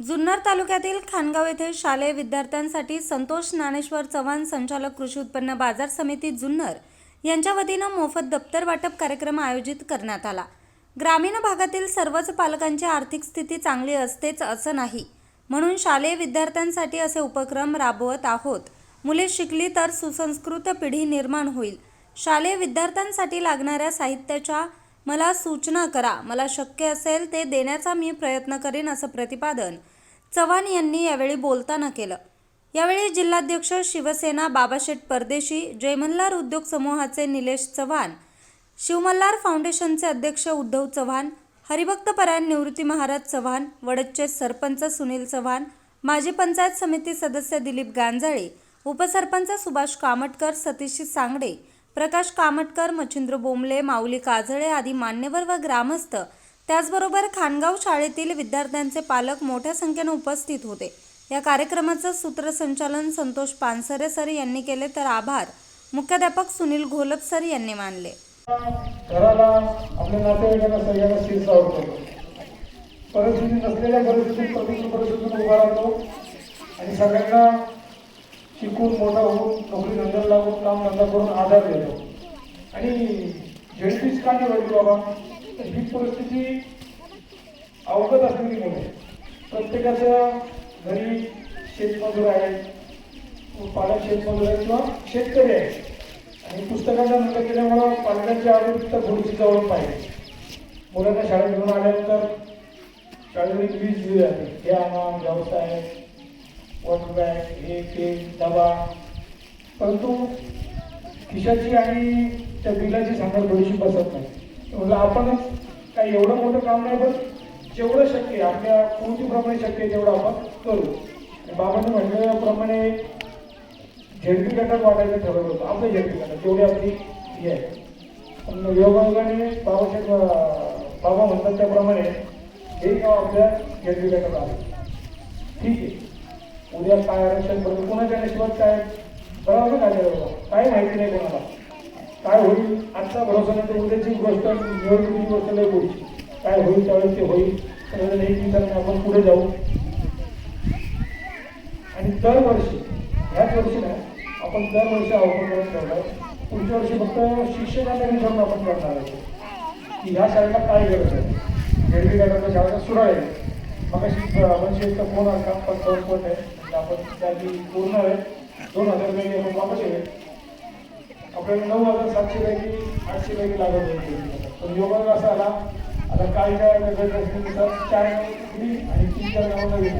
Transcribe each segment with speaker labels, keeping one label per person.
Speaker 1: जुन्नर तालुक्यातील खानगाव येथे शालेय विद्यार्थ्यांसाठी संतोष ज्ञानेश्वर चव्हाण संचालक कृषी उत्पन्न बाजार समिती जुन्नर यांच्या वतीनं मोफत दप्तर वाटप कार्यक्रम आयोजित करण्यात आला. ग्रामीण भागातील सर्वच पालकांची आर्थिक स्थिती चांगली असतेच असं नाही. म्हणून शालेय विद्यार्थ्यांसाठी असे उपक्रम राबवत आहोत. मुले शिकली तर सुसंस्कृत पिढी निर्माण होईल. शालेय विद्यार्थ्यांसाठी लागणाऱ्या साहित्याच्या मला सूचना करा. मला शक्य असेल ते देण्याचा मी प्रयत्न करेन असं प्रतिपादन चव्हाण यांनी यावेळी बोलताना केलं. यावेळी जिल्हाध्यक्ष शिवसेना बाबाशेठ परदेशी जयमल्हार उद्योग समूहाचे निलेश चव्हाण शिवमल्हार फाउंडेशनचे अध्यक्ष उद्धव चव्हाण हरिभक्तपरायण निवृत्ती महाराज चव्हाण वडदचे सरपंच सुनील चव्हाण माजी पंचायत समिती सदस्य दिलीप गांजाळे उपसरपंच सुभाष कामटकर सतीश सांगडे प्रकाश कामटकर मच्छिंद्र बोंबले माऊली काजळे आदी मान्यवर व ग्रामस्थ. त्याचबरोबर खानगाव शाळेतील विद्यार्थ्यांचे पालक मोठ्या संख्येने उपस्थित होते. या कार्यक्रमाचं सूत्रसंचालन संतोष पानसरे सर यांनी केले तर आभार. मुख्याध्यापक सुनील घोलप सर यांनी मानले.
Speaker 2: परिस्थिती नसलेल्या परिस्थितीत प्रतिकूल परिस्थितीतून उभा राहतो. आणि सगळ्यांना शिकून मोठा होऊन नोकरी धंद्याला लागून काम धंदा करून आधार देतो आणि झेडपीच का नाही वाटली बाबा तर ही परिस्थिती अवगत असलेली मुले प्रत्येकाच्या घरी शेतमजूर आहेत पालक शेतमजूर आहेत किंवा शेतकरी आहेत. आणि पुस्तकांचा नंतर केल्यामुळं पालकांची तर थोडीशी जवळ पाहिजे. मुलांना शाळेत घेऊन आल्यानंतर शाळेमध्ये वीज दिली जाते हे आणा व्यवसाय वॉटर बॅग हे ते डबा परंतु खिशाची आणि त्या बिलाची सांगड थोडीशी बसत नाही. म्हटलं आपणच काही एवढं मोठं काम नाही पण जेवढं शक्य आहे आपल्या कृतीप्रमाणे शक्य आहे तेवढं आपण करू. बाबांनी म्हटल्याप्रमाणे झेडपी गटात वाटायचं ठरवलं होतं. आपलं झेडपी गटात तेवढी आपली हे आहे. पण योगायोगाने बाबाच्या बाबा म्हणतात त्याप्रमाणे हे गाव आपल्या झेडपी गटात आलं ठीक आहे. उद्या काय आरक्षण पडतं कोणाच्या नशिबात काय? बरोबर काय बाबा? काही माहिती नाही कोणाला. काय होईल? आजचा भरोसा नाही तर उद्याची गोष्ट निवडणुकीची गोष्ट नाही पुढची काय होईल त्यावेळेस ते होईल. सगळं एक विचाराने आपण पुढे जाऊ. आणि दरवर्षी ह्याच वर्षी ना आपण दरवर्षी आव्हान करणार. पुढच्या वर्षी फक्त शिक्षकांना विचारून आपण करणार आहोत. की ह्या शाळेला काय गरज आहे? झेडपी गटाच्या शाळेला सुराळ आहे. अशी वंशेचा फोन आला पण दोन फोन आहे म्हणजे आपण त्याची पूर्ण आहे दोन हजार पैकी आपण वापस आहे. आपल्याला नऊ हजार सातशे पैकी आठशे पैकी लागत होती. पण योगा असा आला. आता काय काय गरजेनुसार चार दिली आणि तीन चार गावांना दिली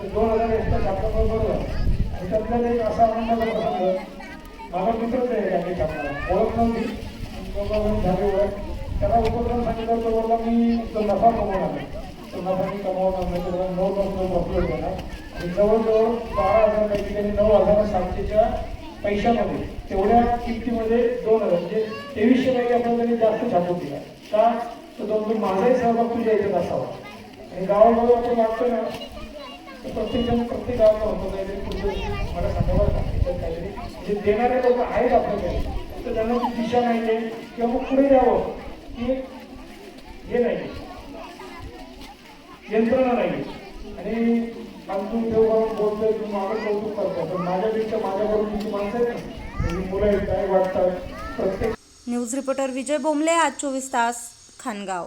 Speaker 2: तर दोन हजार एक्स्ट्रा छापला बरोबर. आणि त्यातल्याला एक असा आनंदाचा प्रसंग माझा मित्रच आहे त्यांनी छापला ओळख नव्हती. दोघं झाले. ओळख त्याला उपक्रम सांगितलं तर बोलला मी तो नफा कमवणार आहे तो नफा नाही तर नऊ पासून झाला होणार आणि जवळजवळ बारा हजार पैकी त्यांनी नऊ हजार सातशेच्या पैशामध्ये तेवढ्या किमतीमध्ये दोन हजार म्हणजे तेवीसशे पैकी आपण त्यांनी जास्त छापून दिला का तर दोन दोन माझाही सहभाग तुझ्या याच्यात असावा आणि गावामध्ये आपण वाटतो ना तर प्रत्येक जण प्रत्येक गावाला होतो काहीतरी पुढचं मला सांगावं का काहीतरी जे देणारे लोक आहेत आपल्याकडे तर त्यांना दिशा नाही आहे किंवा मग पुढे यावं की हे नाही यंत्रणा नाही. आणि आमचं ठेव बोलतोय तुम्ही माझं कौतुक करतो पण माझ्यापेक्षा माझ्याकडून तुमची माणसं आहेत ना म्हणजे मुलं आहेत काय वाटतात प्रत्येक
Speaker 1: न्यूज रिपोर्टर विजय बोमले आज चोवीस तास खानगाव.